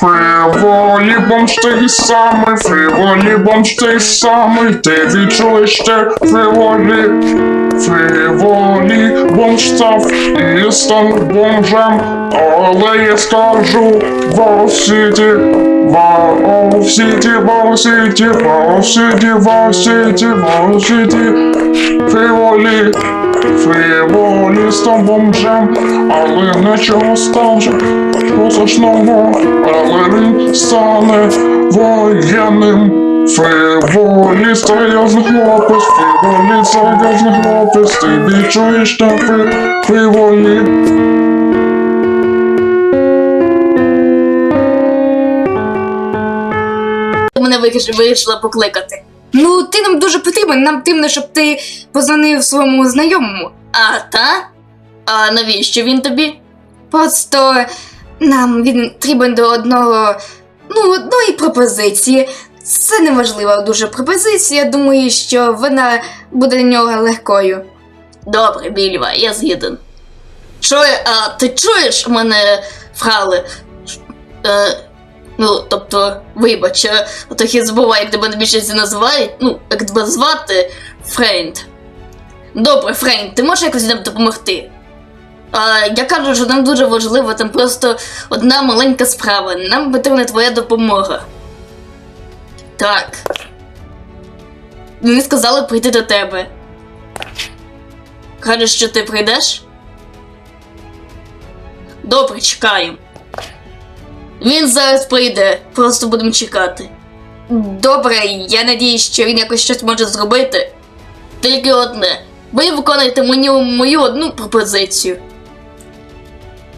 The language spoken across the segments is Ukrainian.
Фриволі бомж той самий, фриволі бомж той самий, ти відчуєш те фриволі. Фриволі бомж став і став бомжем, але я скажу Вовсіті, Вовсіті, Вовсіті, Вовсіті, Вовсіті, Вовсіті, Фриволі. Фриволі став бомжем, але нічого ставши позначного, але він стане воєнним. Фриволі серйозний хлопець, фриволі серйозний хлопець, ти відчуєш те фри, фриволі. Мене вирішила покликати. Ну, ти нам дуже потрібен. Нам потрібно, щоб ти позвонив своєму знайомому. А, та? А навіщо він тобі? Просто нам він потрібен до одного, ну, одної пропозиції. Це неважлива дуже пропозиція. Думаю, що вона буде для нього легкою. Добре, Більва, я згіден. Я- а ти чуєш мене, фрали? Е, ну, тобто, вибач, е, трохи забуваю, як тебе на називають. Ну, як тебе звати Фрейнд. Добре, Фрейнд, ти можеш якось нам допомогти? Я кажу, що нам дуже важливо, там просто одна маленька справа. Нам потрібна твоя допомога. Так. Вони сказали прийти до тебе. Кажеш, що ти прийдеш? Добре, чекаємо. Він зараз прийде, просто будемо чекати. Добре, я надіюсь, що він якось щось може зробити. Тільки одне. Ви виконуєте мені мою одну пропозицію.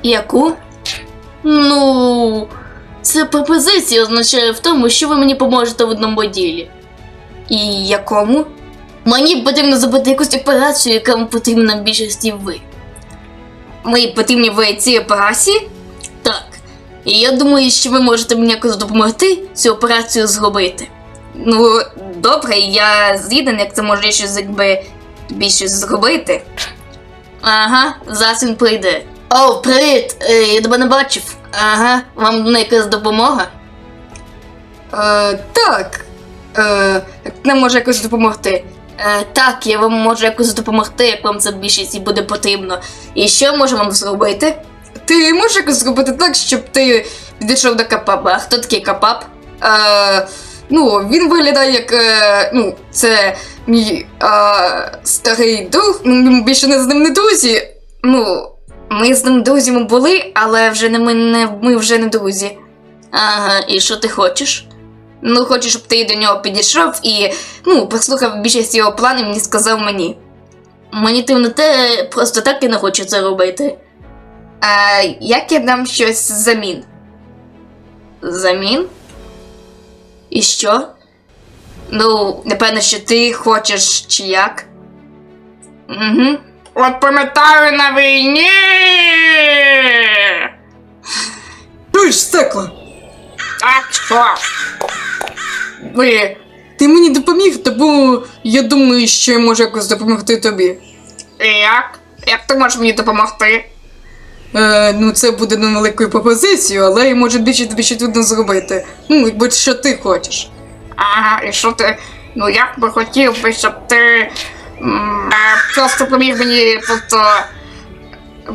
Яку? Ну, ця пропозиція означає в тому, що ви мені поможете в одному ділі. І якому? Мені потрібно зробити якусь операцію, яка вам потрібна в більшості ви. Ми потрібні в цій операції? Так. І я думаю, що ви можете мені якось допомогти цю операцію зробити. Ну, добре, я згіден, як це може щось якби більше зробити. Ага, зараз він прийде. О, привіт! Е, я тебе не бачив. Ага, вам нужна якась допомога? Е, так. Е, нам може якось допомогти. Е, так, я вам можу якось допомогти, як вам це більшість і буде потрібно. І що можу вам зробити? Ти можеш якось зробити так, щоб ти підійшов до Капаба. А хто такий капап? Е, ну, він виглядає як. Е, ну, це мій е, старий друг. Ну, ми більше не з ним не друзі. Ну, ми з ним друзями були, але вже не ми, не, ми вже не друзі. Ага, і що ти хочеш? Ну, хочу, щоб ти до нього підійшов і ну, послухав більшість його планів і мені сказав мені. Мені ти не те просто так і не хочу це робити. Е, як я дам щось замін? Замін? І що? Ну, напевно, що ти хочеш чи як? Угу. От пам'ятаю на війні. Чуєш, стекла? Так, що? Ви, ти мені допоміг, тому я думаю, що я можу якось допомогти тобі. І як? Як ти можеш мені допомогти? Е, ну, це буде невеликою пропозицією, але я можу більше тобі ще трудно зробити. Ну, якби що ти хочеш. Ага, і що ти. Ну я би хотів би, щоб ти просто поміг мені просто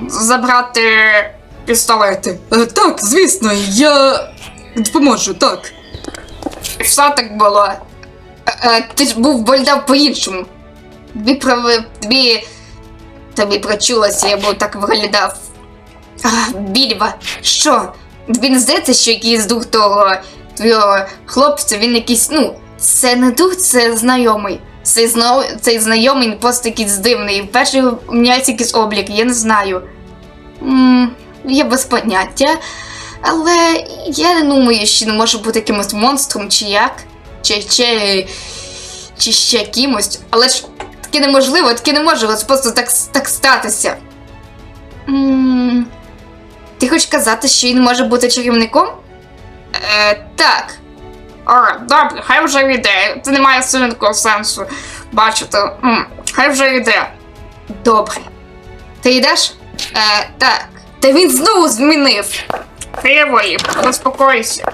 забрати пістолети. Е, так, звісно, я допоможу, так. Все так було. Е, е, ти ж був виглядав по-іншому. Тобі тобі. Тобі прочулося, я був так виглядав. Більва, що? Не здається, що якийсь дух того твого хлопця, він якийсь, ну, це не дух, це знайомий. Цей, зна... Цей знайомий просто якийсь дивний. Вперше міняється якийсь облік, я не знаю. м я без поняття. Але я не думаю, що не може бути якимось монстром чи як. Чи, чи, чи ще кимось. Але ж таке неможливо, таке не може просто так, так статися. м ти хочеш казати, що він може бути чарівником? Е, так. О, добре, хай вже йде. Це не має сильного сенсу. Бачите. М, хай вже йде. Добре. Ти йдеш? Е, так. Та він знову змінив. Фріволі, розпокойся.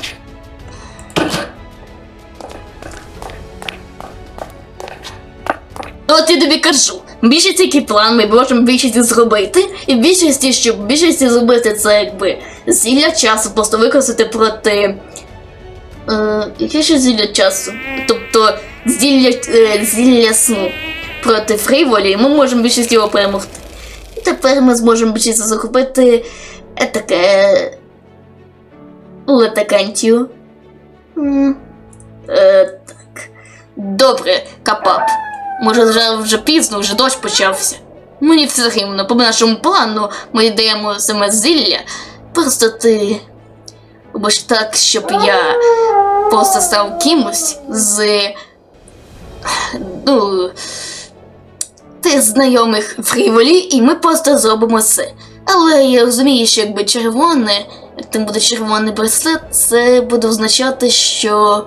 Ну, от я тобі кажу, більшість який план ми можемо більшість зробити, і в більшості, щоб в більшості зробити це якби зілля часу, просто використати проти. Е, яке ще зілля часу? Тобто зілля, е, зілля сну проти фріволі, ми можемо більшість його перемогти. І тепер ми зможемо більшість захопити е, таке. Летакантію. Е, так. Добре, капап. Може, вже, вже пізно, вже дощ почався. Мені все рівно, по нашому плану ми йдемо саме зілля. Просто ти робиш так, щоб я просто кимось з. Ну. Ти знайомих фріволі, і ми просто зробимо це. Але я розумію, що якби червоне, як там буде червоний браслет, це буде означати, що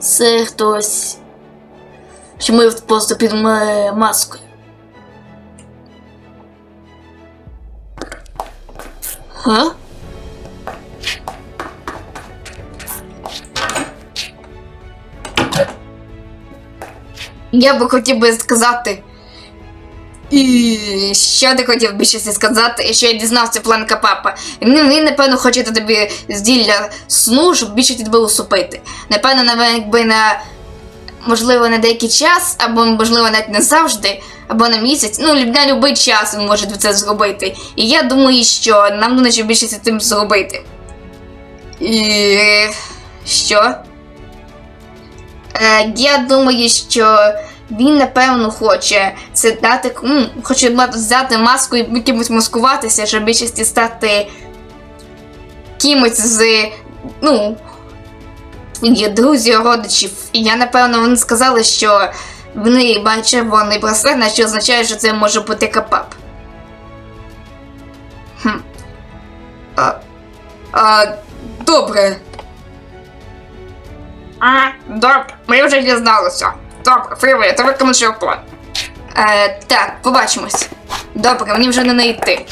це хтось що ми просто під маскою. Га? Я би хотів би сказати. І що ти хотів би щось сказати, що я дізнався план Капапа. Він, напевно, хоче тобі зділля сну, щоб більше тебе усупити. Напевно, якби на можливо на деякий час, або можливо навіть не завжди, або на місяць. Ну, на будь-який час він може це зробити. І я думаю, що нам нужно більше з цим зробити. І що? Е, я думаю, що він напевно хоче це дати. м, хоче взяти маску і кимось маскуватися, щоб більшості стати кимось з. ну. Є друзі, родичів. І я напевно вони сказали, що вони мають червоний браслет, що означає, що це може бути капап. Хм. А, А, добре. А, добре, ми вже дізналися. Добре, Фріве, я тебе його. Е, так, побачимось. Добре, мені вже не йти.